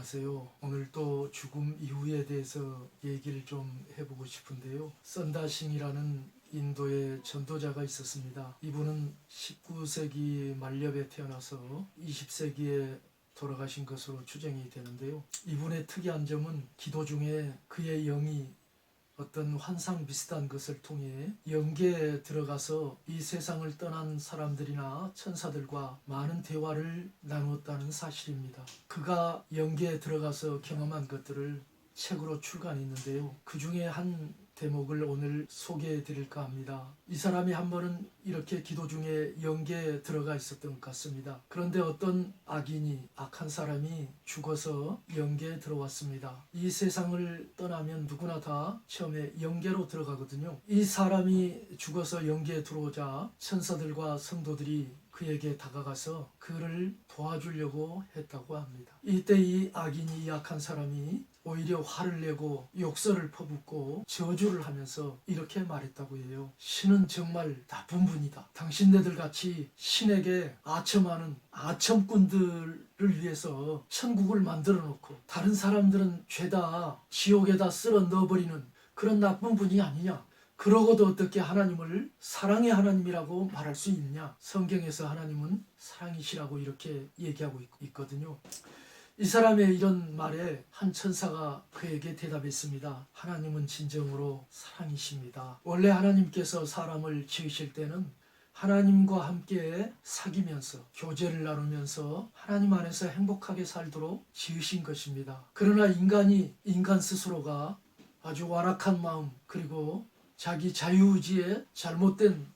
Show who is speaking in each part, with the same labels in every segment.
Speaker 1: 안녕하세요. 오늘 또 죽음 이후에 대해서 얘기를 좀 해보고 싶은데요. 썬다싱이라는 인도의 전도자가 있었습니다. 이분은 19세기 말엽에 태어나서 20세기에 돌아가신 것으로 추정이 되는데요. 이분의 특이한 점은 기도 중에 그의 영이 어떤 환상 비슷한 것을 통해 영계에 들어가서 이 세상을 떠난 사람들이나 천사들과 많은 대화를 나누었다는 사실입니다. 그가 영계에 들어가서 경험한 것들을 책으로 출간했는데요. 그 중에 한 대목을 오늘 소개해 드릴까 합니다. 이 사람이 한 번은 이렇게 기도 중에 영계에 들어가 있었던 것 같습니다. 그런데 어떤 악인이 악한 사람이 죽어서 영계에 들어왔습니다. 이 세상을 떠나면 누구나 다 처음에 영계로 들어가거든요. 이 사람이 죽어서 영계에 들어오자 천사들과 성도들이 그에게 다가가서 그를 도와주려고 했다고 합니다. 이때 이 악인이 이 악한 사람이 오히려 화를 내고 욕설을 퍼붓고 저주를 하면서 이렇게 말했다고 해요. 신은 정말 나쁜 분이다. 당신네들 같이 신에게 아첨하는 아첨꾼들을 위해서 천국을 만들어 놓고 다른 사람들은 죄다 지옥에다 쓸어 넣어버리는 그런 나쁜 분이 아니냐. 그러고도 어떻게 하나님을 사랑의 하나님이라고 말할 수 있냐? 성경에서 하나님은 사랑이시라고 이렇게 얘기하고 있- 있거든요. 이 사람의 이런 말에 한 천사가 그에게 대답했습니다. 하나님은 진정으로 사랑이십니다. 원래 하나님께서 사람을 지으실 때는 하나님과 함께 사귀면서 교제를 나누면서 하나님 안에서 행복하게 살도록 지으신 것입니다. 그러나 인간이 인간 스스로가 아주 완악한 마음 그리고 자기 자유의지의 잘못된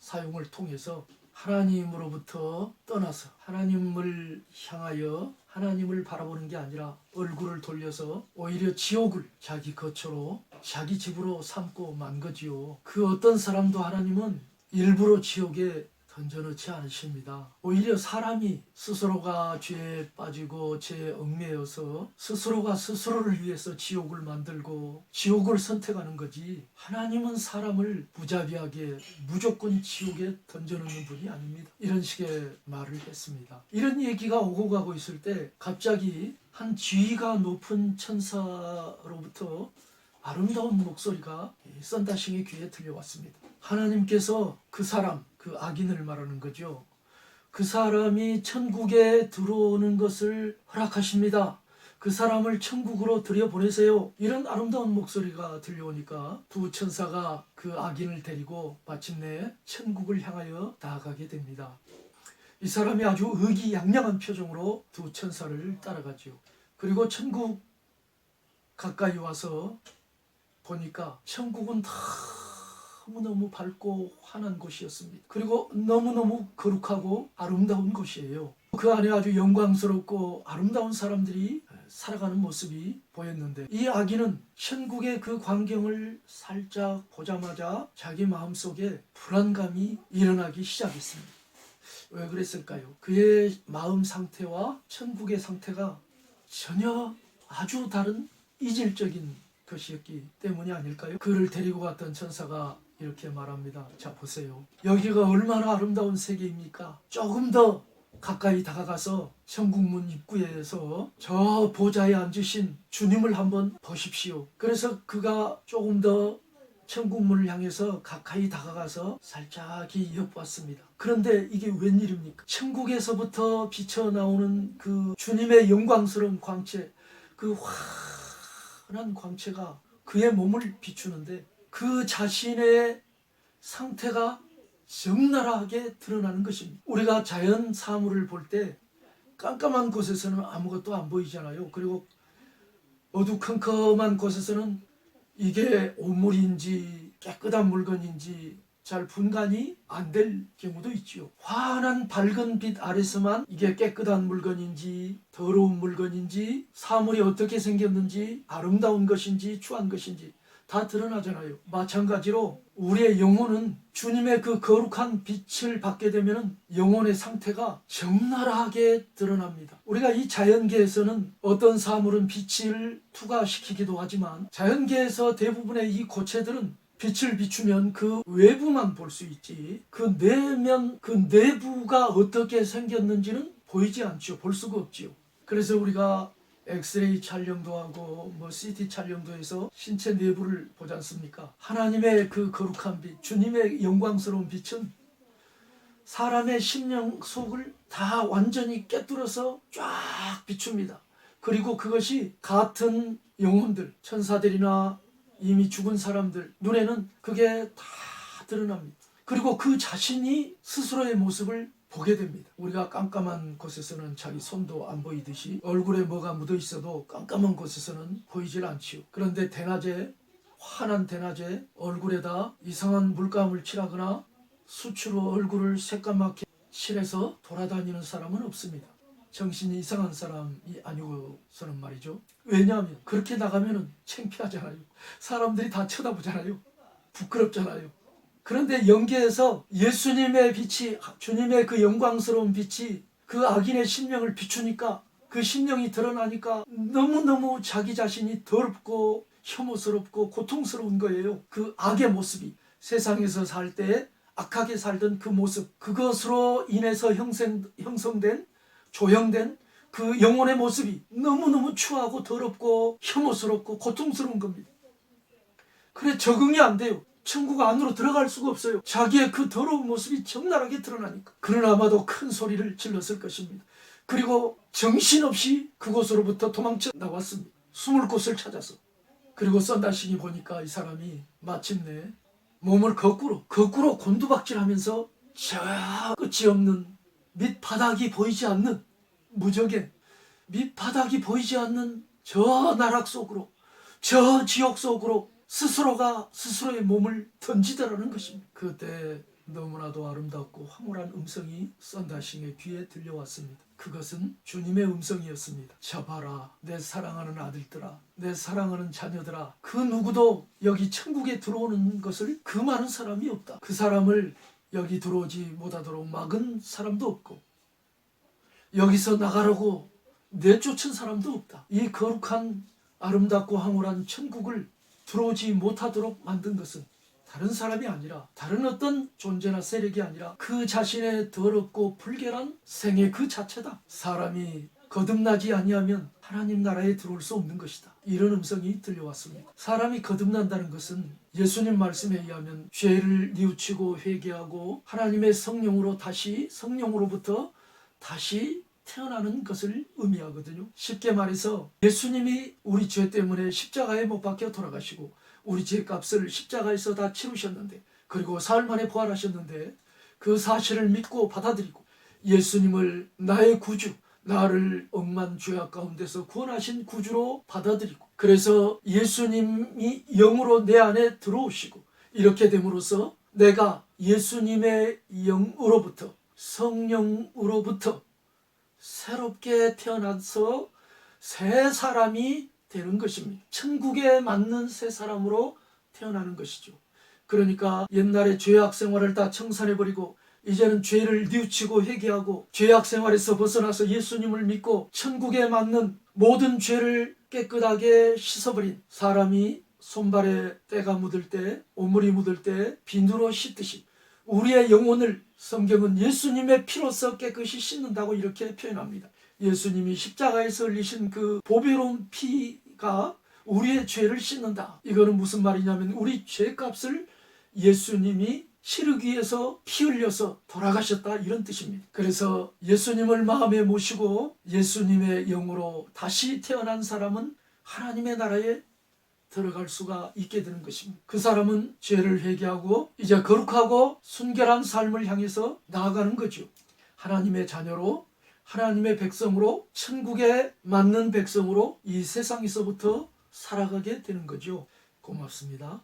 Speaker 1: 사용을 통해서 하나님으로부터 떠나서 하나님을 향하여 하나님을 바라보는 게 아니라 얼굴을 돌려서 오히려 지옥을 자기 거처로 자기 집으로 삼고 만 거지요. 그 어떤 사람도 하나님은 일부러 지옥에 던져놓지 않으십니다. 오히려 사람이 스스로가 죄에 빠지고 죄에 얽매여서 스스로가 스스로를 위해서 지옥을 만들고 지옥을 선택하는 거지 하나님은 사람을 무자비하게 무조건 지옥에 던져놓는 분이 아닙니다. 이런 식의 말을 했습니다. 이런 얘기가 오고 가고 있을 때 갑자기 한 지위가 높은 천사로부터 아름다운 목소리가 이 썬다싱의 귀에 들려왔습니다. 하나님께서 그 사람, 그 악인을 말하는 거죠. 그 사람이 천국에 들어오는 것을 허락하십니다. 그 사람을 천국으로 들여보내세요. 이런 아름다운 목소리가 들려오니까 두 천사가 그 악인을 데리고 마침내 천국을 향하여 나아가게 됩니다. 이 사람이 아주 의기양양한 표정으로 두 천사를 따라가지요. 그리고 천국 가까이 와서 보니까 천국은 너무너무 밝고 환한 곳이었습니다. 그리고 너무너무 거룩하고 아름다운 곳이에요. 그 안에 아주 영광스럽고 아름다운 사람들이 살아가는 모습이 보였는데 이 아기는 천국의 그 광경을 살짝 보자마자 자기 마음속에 불안감이 일어나기 시작했습니다. 왜 그랬을까요? 그의 마음 상태와 천국의 상태가 전혀 아주 다른 이질적인 것이었기 때문이 아닐까요? 그를 데리고 갔던 천사가 이렇게 말합니다. 자, 보세요. 여기가 얼마나 아름다운 세계입니까? 조금 더 가까이 다가가서 천국문 입구에서 저 보좌에 앉으신 주님을 한번 보십시오. 그래서 그가 조금 더 천국문을 향해서 가까이 다가가서 살짝이 엿봤습니다. 그런데 이게 웬일입니까? 천국에서부터 비쳐나오는 그 주님의 영광스러운 광채, 그 환한 광채가 그의 몸을 비추는데 그 자신의 상태가 적나라하게 드러나는 것입니다. 우리가 자연 사물을 볼 때 깜깜한 곳에서는 아무것도 안 보이잖아요. 그리고 어두컴컴한 곳에서는 이게 오물인지 깨끗한 물건인지 잘 분간이 안 될 경우도 있지요. 환한 밝은 빛 아래서만 이게 깨끗한 물건인지 더러운 물건인지 사물이 어떻게 생겼는지 아름다운 것인지 추한 것인지 다 드러나잖아요. 마찬가지로 우리의 영혼은 주님의 그 거룩한 빛을 받게 되면 영혼의 상태가 적나라하게 드러납니다. 우리가 이 자연계에서는 어떤 사물은 빛을 투과시키기도 하지만 자연계에서 대부분의 이 고체들은 빛을 비추면 그 외부만 볼 수 있지 그 내면 그 내부가 어떻게 생겼는지는 보이지 않죠. 볼 수가 없지요. 그래서 우리가 엑스레이 촬영도 하고 뭐 CT 촬영도 해서 신체 내부를 보지 않습니까? 하나님의 그 거룩한 빛, 주님의 영광스러운 빛은 사람의 심령 속을 다 완전히 깨뚫어서 쫙 비춥니다. 그리고 그것이 같은 영혼들, 천사들이나 이미 죽은 사람들 눈에는 그게 다 드러납니다. 그리고 그 자신이 스스로의 모습을 보게 됩니다. 우리가 깜깜한 곳에서는 자기 손도 안 보이듯이 얼굴에 뭐가 묻어 있어도 깜깜한 곳에서는 보이질 않지요. 그런데 대낮에 환한 대낮에 얼굴에다 이상한 물감을 칠하거나 수치로 얼굴을 새까맣게 칠해서 돌아다니는 사람은 없습니다. 정신이 이상한 사람이 아니고서는 말이죠. 왜냐하면 그렇게 나가면은 창피하잖아요. 사람들이 다 쳐다보잖아요. 부끄럽잖아요. 그런데 연계에서 예수님의 빛이 주님의 그 영광스러운 빛이 그 악인의 심령을 비추니까 그 심령이 드러나니까 너무너무 자기 자신이 더럽고 혐오스럽고 고통스러운 거예요. 그 악의 모습이 세상에서 살 때 악하게 살던 그 모습 그것으로 인해서 형성, 형성된 조형된 그 영혼의 모습이 너무너무 추하고 더럽고 혐오스럽고 고통스러운 겁니다. 그래 적응이 안 돼요. 천국 안으로 들어갈 수가 없어요. 자기의 그 더러운 모습이 적나라하게 드러나니까. 그는 아마도 큰 소리를 질렀을 것입니다. 그리고 정신없이 그곳으로부터 도망쳐 나왔습니다. 숨을 곳을 찾아서. 그리고 썬다싱이 보니까 이 사람이 마침내 몸을 거꾸로 거꾸로 곤두박질 하면서 저 끝이 없는 밑바닥이 보이지 않는 무적의 밑바닥이 보이지 않는 저 나락 속으로 저 지옥 속으로 스스로가 스스로의 몸을 던지더라는 것입니다. 그때 너무나도 아름답고 황홀한 음성이 썬다싱의 귀에 들려왔습니다. 그것은 주님의 음성이었습니다. 저 봐라, 내 사랑하는 아들들아, 내 사랑하는 자녀들아, 그 누구도 여기 천국에 들어오는 것을 금하는 사람이 없다. 그 사람을 여기 들어오지 못하도록 막은 사람도 없고, 여기서 나가라고 내쫓은 사람도 없다. 이 거룩한 아름답고 황홀한 천국을 들어오지 못하도록 만든 것은 다른 사람이 아니라 다른 어떤 존재나 세력이 아니라 그 자신의 더럽고 불결한 생애 그 자체다. 사람이 거듭나지 아니하면 하나님 나라에 들어올 수 없는 것이다. 이런 음성이 들려왔습니다. 사람이 거듭난다는 것은 예수님 말씀에 의하면 죄를 뉘우치고 회개하고 하나님의 성령으로 다시 성령으로부터 다시 태어나는 것을 의미하거든요. 쉽게 말해서 예수님이 우리 죄 때문에 십자가에 못 박혀 돌아가시고 우리 죄 값을 십자가에서 다 치르셨는데 그리고 사흘 만에 부활하셨는데 그 사실을 믿고 받아들이고 예수님을 나의 구주 나를 억만 죄악 가운데서 구원하신 구주로 받아들이고 그래서 예수님이 영으로 내 안에 들어오시고 이렇게 됨으로써 내가 예수님의 영으로부터 성령으로부터 새롭게 태어나서 새 사람이 되는 것입니다. 천국에 맞는 새 사람으로 태어나는 것이죠. 그러니까 옛날에 죄악 생활을 다 청산해버리고 이제는 죄를 뉘우치고 회개하고 죄악 생활에서 벗어나서 예수님을 믿고 천국에 맞는 모든 죄를 깨끗하게 씻어버린 사람이 손발에 때가 묻을 때, 오물이 묻을 때 비누로 씻듯이 우리의 영혼을 성경은 예수님의 피로서 깨끗이 씻는다고 이렇게 표현합니다. 예수님이 십자가에서 흘리신 그 보배로운 피가 우리의 죄를 씻는다. 이거는 무슨 말이냐면 우리 죄값을 예수님이 치르기 위해서 피 흘려서 돌아가셨다 이런 뜻입니다. 그래서 예수님을 마음에 모시고 예수님의 영으로 다시 태어난 사람은 하나님의 나라에 들어갈 수가 있게 되는 것입니다. 그 사람은 죄를 회개하고 이제 거룩하고 순결한 삶을 향해서 나아가는 거죠. 하나님의 자녀로 하나님의 백성으로 천국에 맞는 백성으로 이 세상에서부터 살아가게 되는 거죠. 고맙습니다.